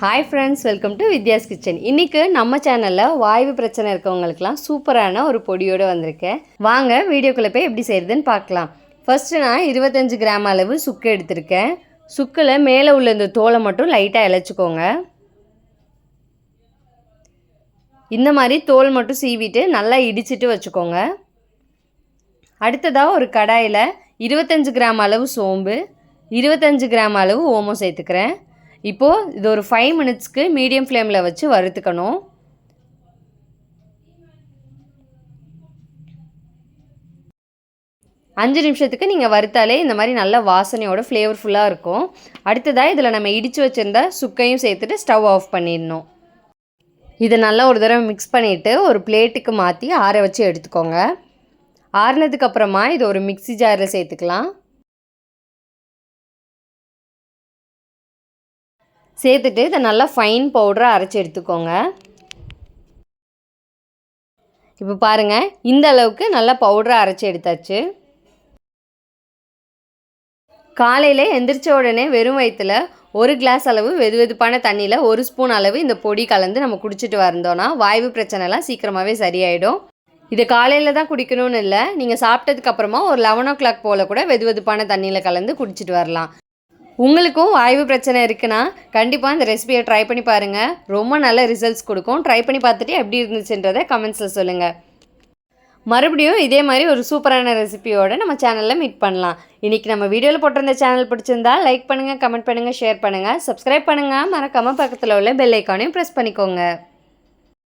Hi friends welcome to Vidya's kitchen இன்றைக்கு நம்ம சேனலில் வாய்வு பிரச்சனை இருக்கவங்களுக்குலாம் சூப்பரான ஒரு பொடியோடு வந்திருக்கேன். வாங்க வீடியோக்குள்ளே போய் எப்படி செய்கிறதுன்னு பார்க்கலாம். ஃபஸ்ட்டு நான் இருபத்தஞ்சு கிராம் அளவு சுக்கு எடுத்திருக்கேன். சுக்கில் மேலே உள்ள இந்த தோலை மட்டும் லைட்டாக இழைச்சிக்கோங்க. இந்த மாதிரி தோல் மட்டும் சீவிட்டு நல்லா இடிச்சிட்டு வச்சுக்கோங்க. அடுத்ததாக ஒரு கடாயில் இருபத்தஞ்சு கிராம் அளவு சோம்பு இருபத்தஞ்சு கிராம் அளவு ஓமம் சேர்த்துக்கிறேன். இப்போது இது ஒரு ஃபைவ் மினிட்ஸ்க்கு மீடியம் ஃப்ளேமில் வச்சு வறுத்துக்கணும். அஞ்சு நிமிஷத்துக்கு நீங்கள் வறுத்தாலே இந்த மாதிரி நல்ல வாசனையோட ஃப்ளேவர்ஃபுல்லாக இருக்கும். அடுத்ததாக இதில் நம்ம இடித்து வச்சுருந்த சுக்கையும் சேர்த்துட்டு ஸ்டவ் ஆஃப் பண்ணிடணும். இதை நல்லா ஒரு தடவை மிக்ஸ் பண்ணிவிட்டு ஒரு பிளேட்டுக்கு மாற்றி ஆற வச்சு எடுத்துக்கோங்க. ஆறுனதுக்கு அப்புறமா இது ஒரு மிக்ஸி ஜாரில் சேர்த்துக்கலாம். சேர்த்துட்டு இதை நல்லா ஃபைன் பவுடராக அரைச்சி எடுத்துக்கோங்க. இப்போ பாருங்கள் இந்த அளவுக்கு நல்லா பவுடராக அரைச்சி எடுத்தாச்சு. காலையில் எந்திரிச்ச உடனே வெறும் வயிற்றுல ஒரு கிளாஸ் அளவு வெது வெதுப்பான தண்ணியில் ஒரு ஸ்பூன் அளவு இந்த பொடி கலந்து நம்ம குடிச்சிட்டு வந்தோன்னா வாய்வு பிரச்சனைலாம் சீக்கிரமாகவே சரியாயிடும். இதை காலையில் தான் குடிக்கணும்னு இல்லை நீங்கள் சாப்பிட்டதுக்கப்புறமா ஒரு லெவன் ஓ கிளாக் போல் கூட வெது வெதுப்பான தண்ணியில் கலந்து குடிச்சிட்டு வரலாம். உங்களுக்கும் வாய்வு பிரச்சனை இருக்குன்னா கண்டிப்பாக இந்த ரெசிபியை ட்ரை பண்ணி பாருங்கள் ரொம்ப நல்ல ரிசல்ட்ஸ் கொடுக்கும். ட்ரை பண்ணி பார்த்துட்டு எப்படி இருந்துச்சுன்றதை கமெண்ட்ஸில் சொல்லுங்கள் மறுபடியும் இதே மாதிரி ஒரு சூப்பரான ரெசிபியோட நம்ம சேனலில் மீட் பண்ணலாம். இன்றைக்கி நம்ம வீடியோவில் போட்டிருந்த சேனல் பிடிச்சிருந்தா லைக் பண்ணுங்கள் கமெண்ட் பண்ணுங்கள் ஷேர் பண்ணுங்கள் சப்ஸ்கிரைப் பண்ணுங்கள் மறக்காமல் பக்கத்தில் உள்ள பெல் ஐக்கானையும் ப்ரெஸ் பண்ணிக்கோங்க.